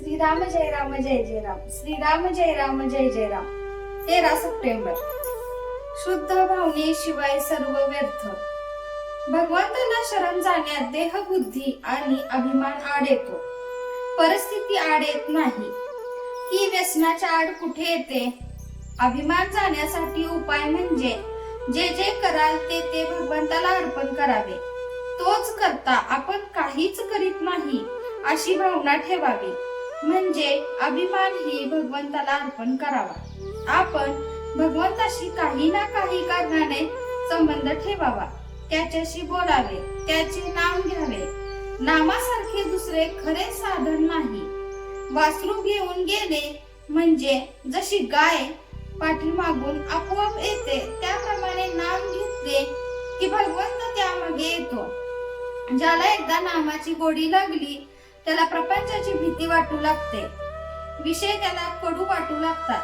श्रीराम जय राम जय जय राम. श्रीराम जय राम जय जय राम. तेरा सप्टेंबर. शुद्ध भावनेशिवाय सर्व व्यर्थ. भगवंतांना शरण जाण्यात देहबुद्धी आणि अभिमान आड येतो. परिस्थिती आड येत नाही. ही व्यसनाच्या आड कुठे येते? अभिमान जाण्यासाठी उपाय म्हणजे जे जे कराल ते ते भगवंताला अर्पण करावे. तोच करता आपण काहीच करीत नाही अशी भावना ठेवावी. म्हणजे अभिमान ही भगवंताला अर्पण करावा. आपण भगवंताशी काही ना काही कारणाने संबंध ठेवावा. त्याच्याशी बोलावे त्याचे नाम घ्यावे. नामासारखे दुसरे खरे साधन नाही. वासरू घेऊन गेले म्हणजे जशी गाय पाठीमागून आपोआप येते त्याप्रमाणे नाम घेतले की भगवंत त्यामागे येतो. ज्याला एकदा नामाची गोडी लागली त्याला प्रपंचाची भीती वाटू लागते. विषय त्याला कडू वाटू लागतात.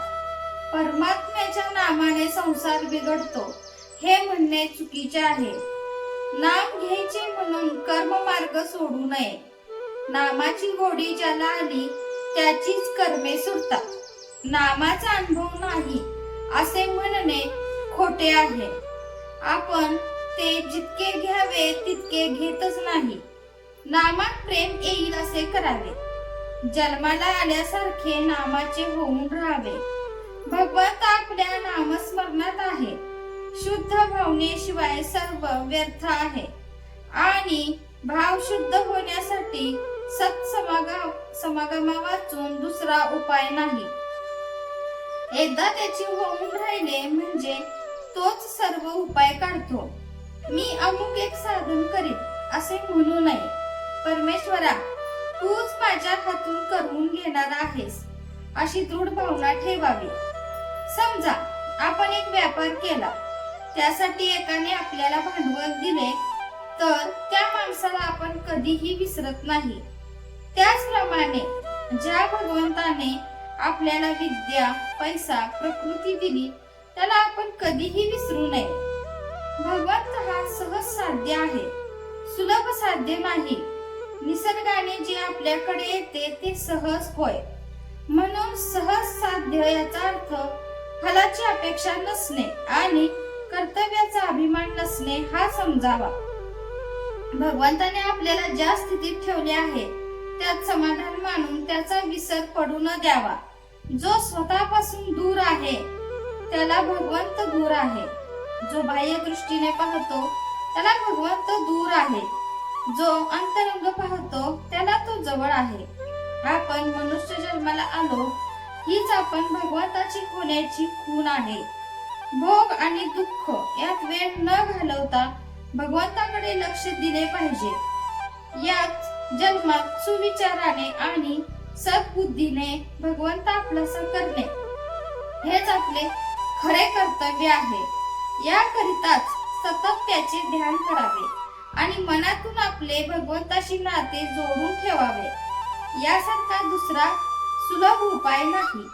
परमात्म्याच्या नामाने संसार बिघडतो. हे म्हणणे चुकीचे आहे. नाम घ्यायचे म्हणून कर्म मार्ग सोडू नये. नामाची गोडी ज्याला आली त्याचीच कर्मे सुटतात. नामाचा अनुभव नाही असे म्हणणे खोटे आहे. आपण ते जितके घ्यावे तितके घेतच नाही. नामात प्रेम येईल असे करावे. जन्माला आल्यासारखे नामाचे होऊन राहावे. भगवंत आपल्या नामस्मरणात आहे. शुद्ध भावनेशिवाय सर्व व्यर्थ आहे. आणि भाव शुद्ध होण्यासाठी सत्समागम समागमा वाचून दुसरा उपाय नाही. एकदा त्याची होऊन राहिले म्हणजे तोच सर्व उपाय काढतो. मी अमुक एक साधन करीन असे म्हणू नये. परमेश्वरा तूच माझ्या हातून करून घेणार आहेस अशी दृढ भावना ठेवावी. समजा आपण एक व्यापार केला त्यासाठी एकाने आपल्याला भांडवल दिले तर त्या माणसाला आपण कधीही विसरत नाही. त्याचप्रमाणे ज्या भगवंताने आपल्याला विद्या पैसा प्रकृती दिली त्याला आपण कधीही विसरू नये. भगवंत हा सहज साध्य आहे सुलभ साध्य नाही. निसर्गाने जे आपल्याकडे येते ते सहज होय. म्हणून सहज साध्य याचा अर्थ फलाची अपेक्षा नसणे आणि कर्तव्याचा अभिमान नसणे हा समजावा. भगवंताने आपल्याला ज्या स्थितीत ठेवले आहे त्यात समाधान मानून त्याचा विसर पडू न द्यावा. जो स्वतःपासून दूर आहे त्याला भगवंत दूर आहे. जो बाह्य दृष्टीने पाहतो त्याला भगवंत दूर आहे. जो अंतरंग पाहतो त्याला तो जवळ आहे. आपण मनुष्य जन्माला आलो हीच आपण भगवंताची होण्याची खून आहे. भोग आणि दुःख यात वेळ न घालवता भगवंताकडे लक्ष दिले पाहिजे. यात जन्मात सुविचाराने आणि सद्बुद्धीने भगवंत आपलंस करणे हेच आपले खरे कर्तव्य आहे. याकरिताच सतत त्याचे ध्यान करावे. आणि मनातून आपले भगवंताशी नाते जोडून ठेवावे. यासारखा दुसरा सुलभ उपाय नाही.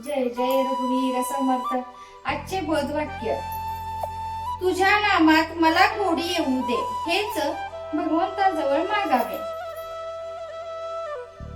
जय जय रघुवीर समर्थ. आजचे बोधवाक्य. तुझ्या नामात मला गोडी येऊ दे. हेच भगवंताजवळ मागावे.